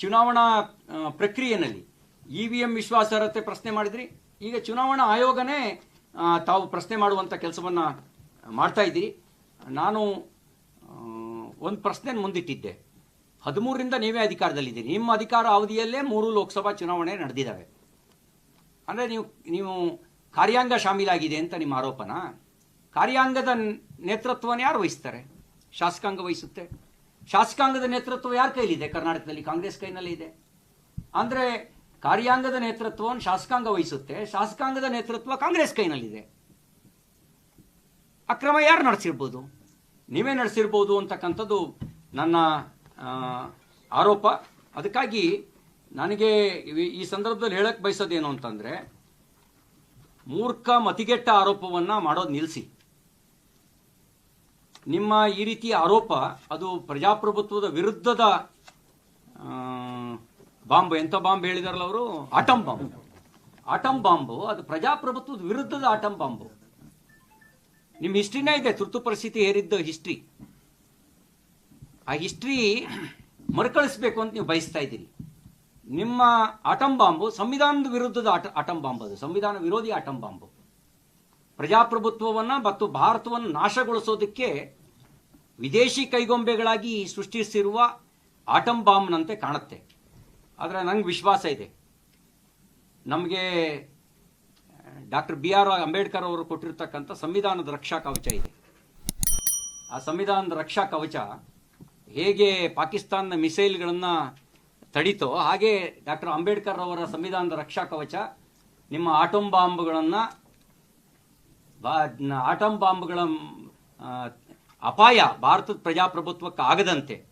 ಚುನಾವಣಾ ಪ್ರಕ್ರಿಯೆಯಲ್ಲಿ E V M ವಿಶ್ವಾಸಾರ್ಹತೆ ಪ್ರಶ್ನೆ ಮಾಡಿದ್ರಿ. ಈಗ ಚುನಾವಣಾ ಆಯೋಗನೇ ತಾವು ಪ್ರಶ್ನೆ ಮಾಡುವಂಥ ಕೆಲಸವನ್ನು ಮಾಡ್ತಾ ಇದ್ದೀರಿ. ನಾನು ಒಂದು ಪ್ರಶ್ನೆ ಮುಂದಿಟ್ಟಿದ್ದೆ. ಹದಿಮೂರರಿಂದ ನೀವೇ ಅಧಿಕಾರದಲ್ಲಿದ್ದೀರಿ. ನಿಮ್ಮ ಅಧಿಕಾರ ಅವಧಿಯಲ್ಲೇ ಮೂರು ಲೋಕಸಭಾ ಚುನಾವಣೆ ನಡೆದಿದ್ದಾವೆ. ಅಂದರೆ ನೀವು ನೀವು ಕಾರ್ಯಾಂಗ ಶಾಮೀಲಾಗಿದೆ ಅಂತ ನಿಮ್ಮ ಆರೋಪನ? ಕಾರ್ಯಾಂಗದ ನೇತೃತ್ವವನ್ನು ಯಾರು ವಹಿಸ್ತಾರೆ? ಶಾಸಕಾಂಗ ವಹಿಸುತ್ತೆ. ಶಾಸಕಾಂಗದ ನೇತೃತ್ವ ಯಾರ ಕೈಲಿದೆ? ಕರ್ನಾಟಕದಲ್ಲಿ ಕಾಂಗ್ರೆಸ್ ಕೈನಲ್ಲಿ ಇದೆ. ಅಂದರೆ ಕಾರ್ಯಾಂಗದ ನೇತೃತ್ವವನ್ನು ಶಾಸಕಾಂಗ ವಹಿಸುತ್ತೆ. ಶಾಸಕಾಂಗದ ನೇತೃತ್ವ ಕಾಂಗ್ರೆಸ್ ಕೈನಲ್ಲಿದೆ. ಅಕ್ರಮ ಯಾರು ನಡೆಸಿರ್ಬೋದು? ನೀವೇ ನಡೆಸಿರ್ಬೋದು ಅಂತಕ್ಕಂಥದ್ದು ನನ್ನ ಆರೋಪ. ಅದಕ್ಕಾಗಿ ನನಗೆ ಈ- ಸಂದರ್ಭದಲ್ಲಿ ಹೇಳಕ್ಕೆ ಬಯಸೋದೇನು ಅಂತಂದರೆ, ಮೂರ್ಖ ಮತಿಗೆಟ್ಟ ಆರೋಪವನ್ನು ಮಾಡೋದು ನಿಲ್ಲಿಸಿ ನಿಮ್ಮ ಈ ರೀತಿಯ ಆರೋಪ, ಅದು ಪ್ರಜಾಪ್ರಭುತ್ವದ ವಿರುದ್ಧದ ಬಾಂಬ್, ಎಂತ ಬಾಂಬ್ ಹೇಳಿದಾರಲ್ಲ ಅವರು? Atom bomb. ಆಟಂ ಬಾಂಬು, ಅದು ಪ್ರಜಾಪ್ರಭುತ್ವದ ವಿರುದ್ಧದ ಆಟಂ ಬಾಂಬು. ನಿಮ್ಮ ಹಿಸ್ಟ್ರಿನೇ ಇದೆ, ತುರ್ತು ಪರಿಸ್ಥಿತಿ ಹೇರಿದ್ದ ಹಿಸ್ಟ್ರಿ. ಆ ಹಿಸ್ಟ್ರಿ ಮರುಕಳಿಸ್ಬೇಕು ಅಂತ ನೀವು ಬಯಸ್ತಾ ಇದ್ದೀರಿ. ನಿಮ್ಮ ಆಟಂ ಬಾಂಬು, ಸಂವಿಧಾನದ ವಿರುದ್ಧದ ಆಟ, ಆಟಂ ಬಾಂಬ್ ಅದು, ಸಂವಿಧಾನ ವಿರೋಧಿ ಆಟಂ ಬಾಂಬು. ಪ್ರಜಾಪ್ರಭುತ್ವವನ್ನ ಮತ್ತು ಭಾರತವನ್ನು ನಾಶಗೊಳಿಸೋದಕ್ಕೆ ವಿದೇಶಿ ಕೈಗೊಂಬೆಗಳಾಗಿ ಸೃಷ್ಟಿಸಿರುವ ಆಟಂ ಬಾಂಬ್ನಂತೆ ಕಾಣುತ್ತೆ. ಆದರೆ ನಂಗೆ ವಿಶ್ವಾಸ ಇದೆ. ನಮಗೆ ಡಾಕ್ಟರ್ ಬಿ ಆರ್ ಅಂಬೇಡ್ಕರ್ ಅವರು ಕೊಟ್ಟಿರ್ತಕ್ಕಂಥ ಸಂವಿಧಾನದ ರಕ್ಷಾ ಕವಚ ಇದೆ. ಆ ಸಂವಿಧಾನದ ರಕ್ಷಾ ಕವಚ ಹೇಗೆ ಪಾಕಿಸ್ತಾನದ ಮಿಸೈಲ್ಗಳನ್ನು ತಡೀತೋ ಹಾಗೆ ಡಾಕ್ಟರ್ ಅಂಬೇಡ್ಕರ್ ಅವರ ಸಂವಿಧಾನದ ರಕ್ಷಾ ಕವಚ ನಿಮ್ಮ ಆಟೋಮ್ ಬಾಂಬ್ಗಳನ್ನು ಆಟಂ ಬಾಂಬ್ಗಳ ಅಪಾಯ ಭಾರತದ ಪ್ರಜಾಪ್ರಭುತ್ವಕ್ಕೆ ಆಗದಂತೆ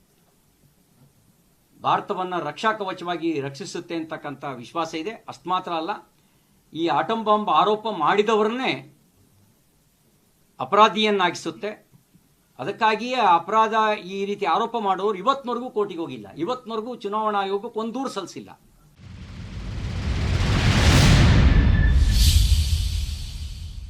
ಭಾರತವನ್ನು ರಕ್ಷಾ ಕವಚವಾಗಿ ರಕ್ಷಿಸುತ್ತೆ ಅಂತಕ್ಕಂಥ ವಿಶ್ವಾಸ ಇದೆ. ಅಷ್ಟು ಮಾತ್ರ ಅಲ್ಲ. ಈ ಆಟಂ ಬಾಂಬ್ ಆರೋಪ ಮಾಡಿದವರನ್ನೇ ಅಪರಾಧಿಯನ್ನಾಗಿಸುತ್ತೆ. ಅದಕ್ಕಾಗಿಯೇ ಅಪರಾಧ ಈ ರೀತಿ ಆರೋಪ ಮಾಡೋರು ಇವತ್ತಿನವರೆಗೂ ಕೋರ್ಟಿಗೆ ಹೋಗಿಲ್ಲ. ಇವತ್ತಿನವರೆಗೂ ಚುನಾವಣಾ ಆಯೋಗಕ್ಕೆ ಒಂದು ದೂರು ಸಲ್ಲಿಸಿಲ್ಲ.